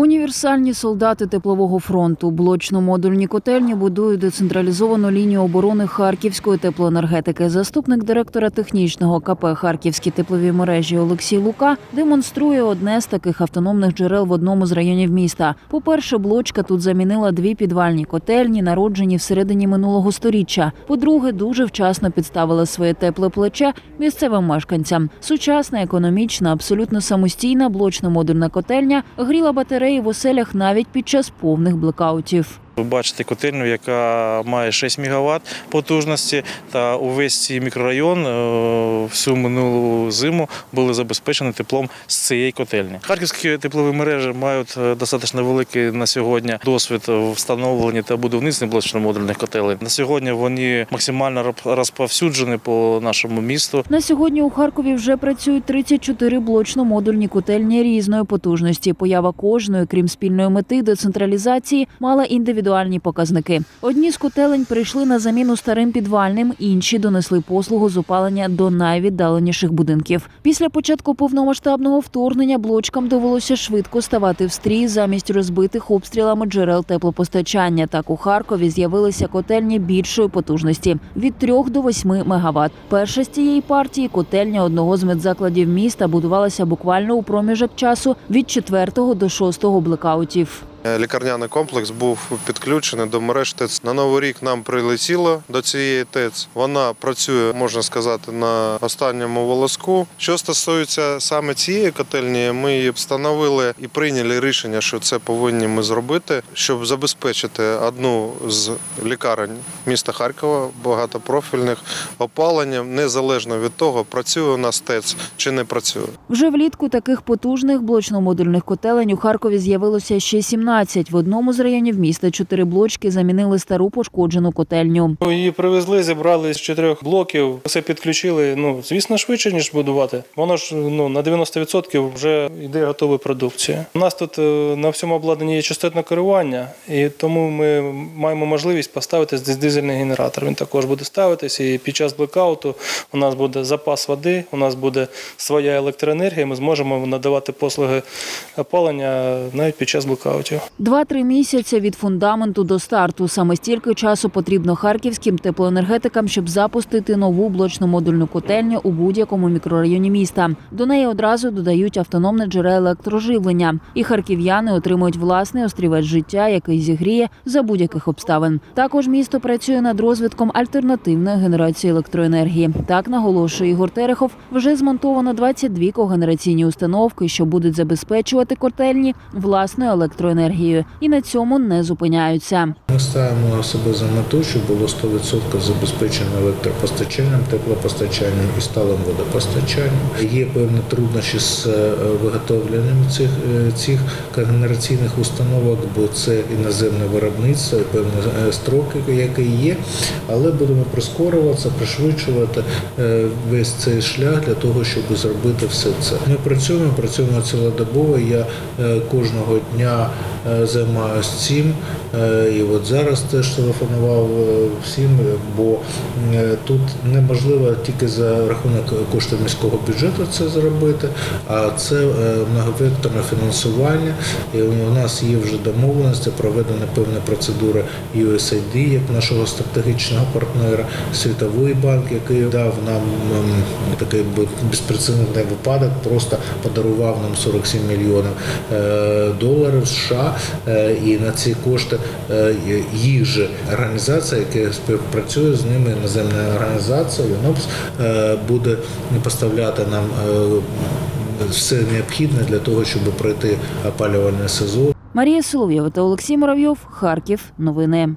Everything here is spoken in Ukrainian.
Універсальні солдати теплового фронту блочно-модульні котельні будують децентралізовану лінію оборони Харківської теплоенергетики. Заступник директора технічного КП Харківські теплові мережі Олексій Лука демонструє одне з таких автономних джерел в одному з районів міста. По-перше, блочка тут замінила дві підвальні котельні, народжені всередині минулого сторіччя. По-друге, дуже вчасно підставила своє тепле плече місцевим мешканцям. Сучасна, економічна, абсолютно самостійна блочно-модульна котельня гріла батареї в оселях навіть під час повних блекаутів. Ви бачите котельню, яка має 6 МВт потужності, та увесь цей мікрорайон е, всю минулу зиму були забезпечені теплом з цієї котельні. Харківські теплові мережі мають е, достатньо великий на сьогодні досвід в встановленні та будівництві блочно-модульних котелень. На сьогодні вони максимально розповсюджені по нашому місту. На сьогодні у Харкові вже працюють 34 блочно-модульні котельні різної потужності. Поява кожної, крім спільної мети децентралізації, мала індивідуальні показники. Одні з котелень прийшли на заміну старим підвальним, інші донесли послугу з опалення до найвіддаленіших будинків. Після початку повномасштабного вторгнення блочкам довелося швидко ставати в стрій замість розбитих обстрілами джерел теплопостачання. Так у Харкові з'явилися котельні більшої потужності від 3 до 8 мегаватт. Перша з цієї партії котельня одного з медзакладів міста будувалася буквально у проміжок часу від 4 до 6 блекаутів. Е, Лікарняний комплекс був підключений до мереж ТЕЦ. На новий рік нам прилетіло до цієї ТЕЦ. Вона працює, можна сказати, на останньому волоску. Що стосується саме цієї котельні, ми її встановили і прийняли рішення, що це повинні ми зробити, щоб забезпечити одну з лікарень міста Харкова, багатопрофільних опаленням, незалежно від того, працює у нас ТЕЦ чи не працює. Вже влітку таких потужних блочно-модульних котелень у Харкові з'явилося ще 17. В одному з районів міста чотири блочки замінили стару пошкоджену котельню. Її привезли, зібрали з чотирьох блоків, все підключили. Ну, звісно, швидше, ніж будувати. Воно ж ну, на 90% вже йде готова продукція. У нас тут е, на всьому обладнанні є частотне керування, і тому ми маємо можливість поставити дизельний генератор. Він також буде ставитися. І під час блекауту у нас буде запас води, у нас буде своя електроенергія. Ми зможемо надавати послуги опалення навіть під час блекаутів. Два-три місяці від фундаменту до старту. Саме стільки часу потрібно харківським теплоенергетикам, щоб запустити нову блочно-модульну котельню у будь-якому мікрорайоні міста. До неї одразу додають автономне джерело електроживлення, і харків'яни отримують власний острівець життя, який зігріє за будь-яких обставин. Також місто працює над розвитком альтернативної генерації електроенергії. Так наголошує Ігор Терехов. Вже змонтовано 22 когенераційні установки, що будуть забезпечувати котельні власною електроенергією, і на цьому не зупиняються. Ми ставимо себе за мету, щоб було 100% забезпечено електропостачанням, теплопостачанням і сталим водопостачанням. Є певні труднощі з е, виготовленням цих, е, цих когенераційних установок, бо це іноземне виробництво, певні е, строки, які є. Але будемо прискорюватися, пришвидшувати весь цей шлях для того, щоб зробити все це. Ми працюємо, працюємо цілодобово. Я кожного дня займаюся цим. Е, І от зараз теж телефонував е, всім, е, бо е, тут неможливо тільки за рахунок коштів міського бюджету це зробити, а це е, многовекторне фінансування. І у нас є вже домовленості, проведені певні процедури USAID, як нашого стратегічного партнера, Світовий банк, який дав нам такий безпрецедентний випадок, просто подарував нам 47 мільйонів е, доларів США. Е, І на ці кошти е, їх же організація, яка співпрацює з ними, іноземна організація, ЮНОПС, е, буде поставляти нам все необхідне для того, щоб пройти опалювальний сезон. Марія Соловйова та Олексій Муравйов. Харків. Новини.